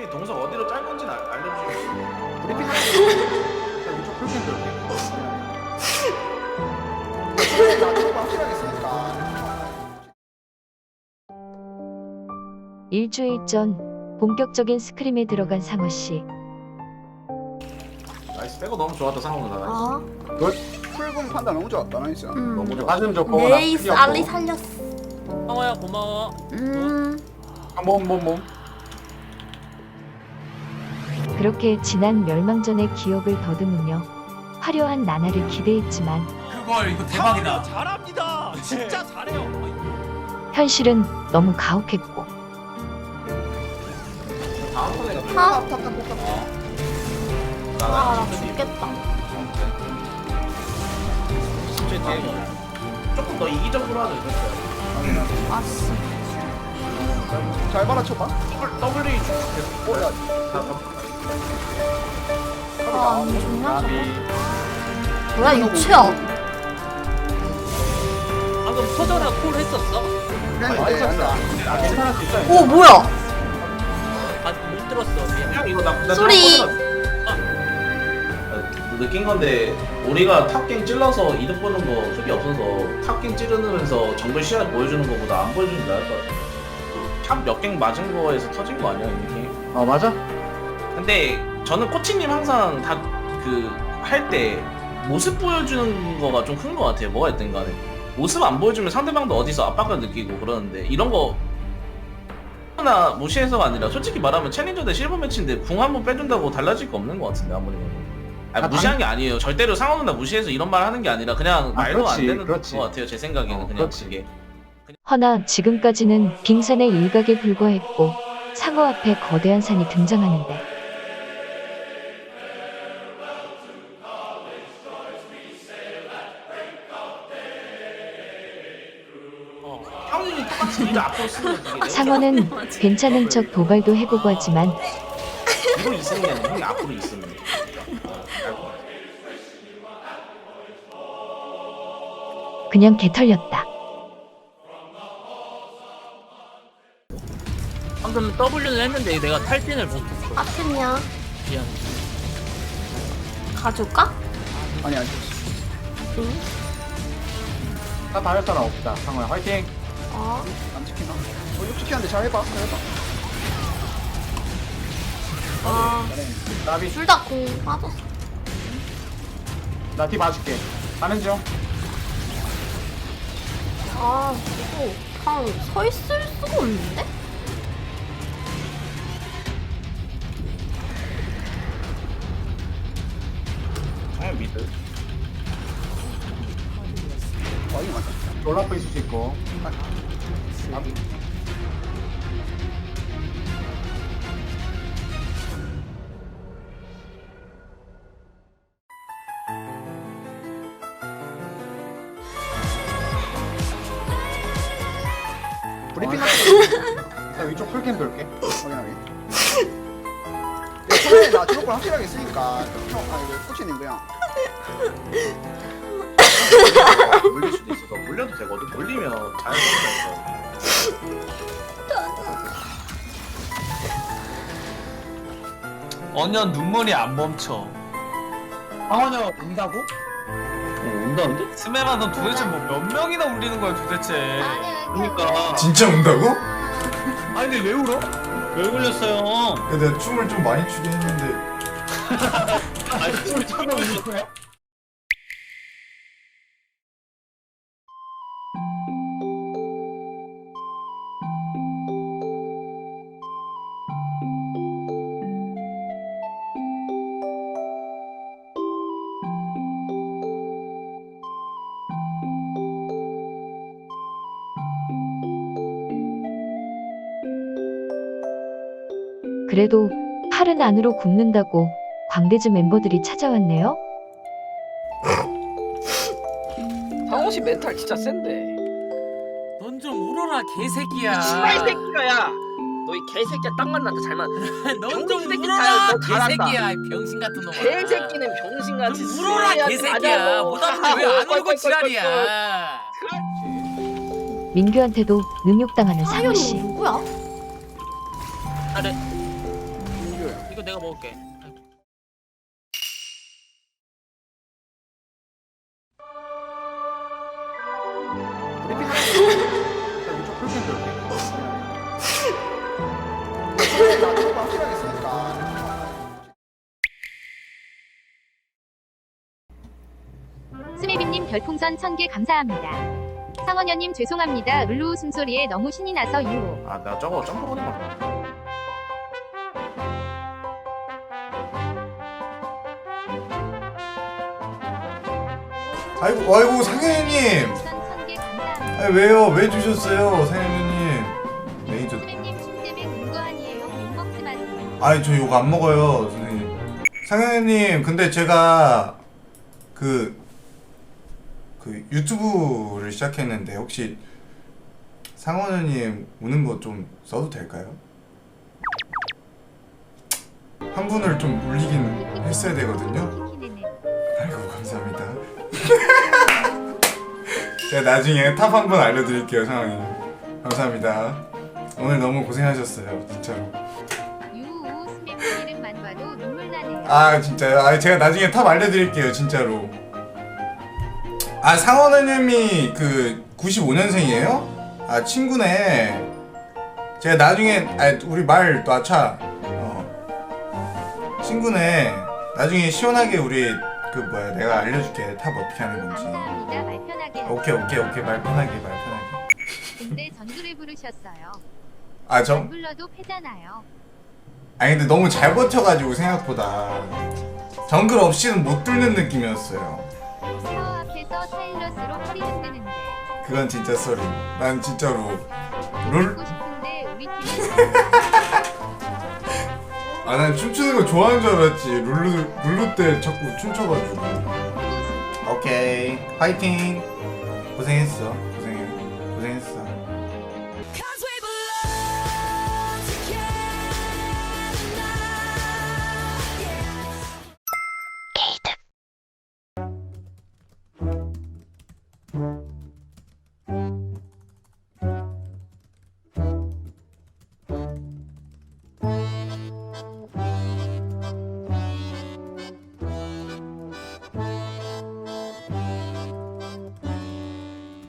혹시 동석 어디로 짤 건지 는 알려주시겠어요? 브리핑 나 쓰니까 일주일 전 본격적인 스크림에 들어간 상어 씨. 나이스 빼고 너무 좋았다 상호 누나 나이스 아, 풀공 판단 너무 좋았다 나이스 음. 너무 가슴 좋고 나 네이스 알리. 살렸어. 상호야 고마워. 음, 아, 몸, 몸, 몸. 그렇게 지난 멸망전의 기억을 더듬으며 화려한 나날을 기대했지만 그걸 이거 대박이다. 잘합니다. 진짜 잘해요. 현실은 너무 가혹했고 다음 턴에 가 하? 탑탑탑 탑탑 아, 나 죽겠다. 조금 더 이기적으로 하자 이랬어요 아씨. 잘 받아쳐봐 더블 더블이 죽겠어 어야 아, 안 죽냐, 나비. 뭐야, 육체야. 방금 소전아 콜 했었어? 그냥 이제 한다 아, 괜찮을 수 있어. 오, 뭐야? 아못 들었어. 미안. 그냥 이거 나, 나 소리. 아, 느낀 건데 우리가 탑갱 찔러서 이득 보는 거 흡이 없어서 탑갱 찌르면서 정글 시야 보여주는 거보다 안 보여주는 게 나을 것 같아 탑몇갱 맞은 거에서 터진 거 아니야 이게 어, 맞아? 근데 저는 코치님 항상 다 그 할 때 모습 보여주는 거가 좀 큰 거 같아요. 뭐가 됐든 간에. 모습 안 보여주면 상대방도 어디서 압박을 느끼고 그러는데 이런 거 하나 무시해서가 아니라 솔직히 말하면 챌린저 대 실버 매치인데 궁 한 번 빼준다고 달라질 거 없는 거 같은데 아무리 봐도. 아니 아, 무시한 게 아니에요. 절대로 상황 누나 무시해서 이런 말 하는 게 아니라 그냥 아, 말도 안 그렇지, 되는 그렇지. 거 같아요 제 생각에는. 어, 그냥 그렇지. 그게 허나 지금까지는 빙산의 일각에 불과했고 상어 앞에 거대한 산이 등장하는데 똑같이 앞으로 상어는 괜찮은 척 도발도 해보고 하지만 있으면 형이 앞으로 있으면 돼. 그냥 개털렸다. 방금 W는 했는데 내가 탈진을 못했어. 아프냐? 미안. 가줄까? 아니 아니 다 다를 사람 없다. 상호야, 화이팅! 어, 안 지키나 어 이거 지키는데 잘 해봐 잘 해봐 아, 나비. 둘다 공 빠졌어. 나뒤 봐줄게. 가는 중. 아, 이거 그냥 서 있을 수가 없는데? 미드. 어 이거 맞다 롤라프 있을 수 있고. 나비 브리핑 나 위쪽 풀캠 돌게. 확인하게. 야 처음에 나 저거 확실하게 쓰니까. 형 아니 그 코치님 그냥 물릴 수도 있어서 물려도 되거든. 물리면 자연스럽게 언년 눈물이 안 멈춰. 상원이가 운다고? 어, 온다는데? 스메라 너 도대체 뭐 몇 명이나 울리는 거야 도대체. 그러니까 진짜 운다고? 아니 근데 왜 울어? 왜 울렸어요? 야, 내가 춤을 좀 많이 추긴 했는데 아니 술 울린 거야? 그래도 팔은 안으로 굽는다고 광대즈 멤버들이 찾아왔네요. 상호 씨 멘탈 진짜 센데. 넌 좀 울어라 개새끼야. 씨발 새끼가야. 너 이 개새끼야 딱 만났다 잘 맞. 넌좀 병신 새끼 울어라 잘- 너 잘한다. 개새끼야 이 병신 같은 놈아. 개새끼는 병신같이. 좀 울어라 개새끼야. 못하는데 왜 안 울고 지랄이야. 민규한테도 능욕당하는 상어 사연이 씨. 누구야? 이거 내가 먹을게. 별풍선 1000개 감사합니다. 상원현님 죄송합니다. 룰루 웃음소리에 너무 신이 나서 유호. 아 내가 저거 점프거리 막 아이고 아이고 상현님 별풍선 1000개 감사합니다. 아 왜요 왜 주셨어요 상현님 메이저 스메님 춤 때문에 운거 아니에요? 욕 먹지 마세요. 아니 저 이거 안 먹어요 선생님 상현님 근데 제가 그, 그 유튜브를 시작했는데 혹시 상원현님 우는 거 좀 써도 될까요? 한 분을 좀 울리긴 했어야 되거든요. 아이고 감사합니다 제가 나중에 탑 한 번 알려드릴게요 상황이 감사합니다 오늘 너무 고생하셨어요 진짜로 유우 스메님 이름만 봐도 눈물 나네요. 아 진짜요? 아 제가 나중에 탑 알려드릴게요 진짜로 아 상원은님이 그 95년생이에요? 아 친구네 제가 나중에 아 우리 말 놔차 어 친구네 나중에 시원하게 우리 그 뭐야 내가 알려줄게 탑 어떻게 하는 건지 감사합니다. 말 편하게 하세요. 오케이 오케이 오케이 말 편하게 말 편하게 근데 전주를 부르셨어요. 아저 안 불러도 패잖아요. 아니 근데 너무 잘 버텨가지고 생각보다 정글 없이는 못 뚫는 느낌이었어요 타워 앞에서 사일러스로 허리 흔드는데. 그건 진짜 썰이. 난 진짜로 룰. 듣고 싶은데 우리 팀이 아 난 춤추는 거 좋아하는 줄 알았지. 룰루 룰루 때 자꾸 춤춰가지고. 오케이. 화이팅. 고생했어. 고생해. 고생했어.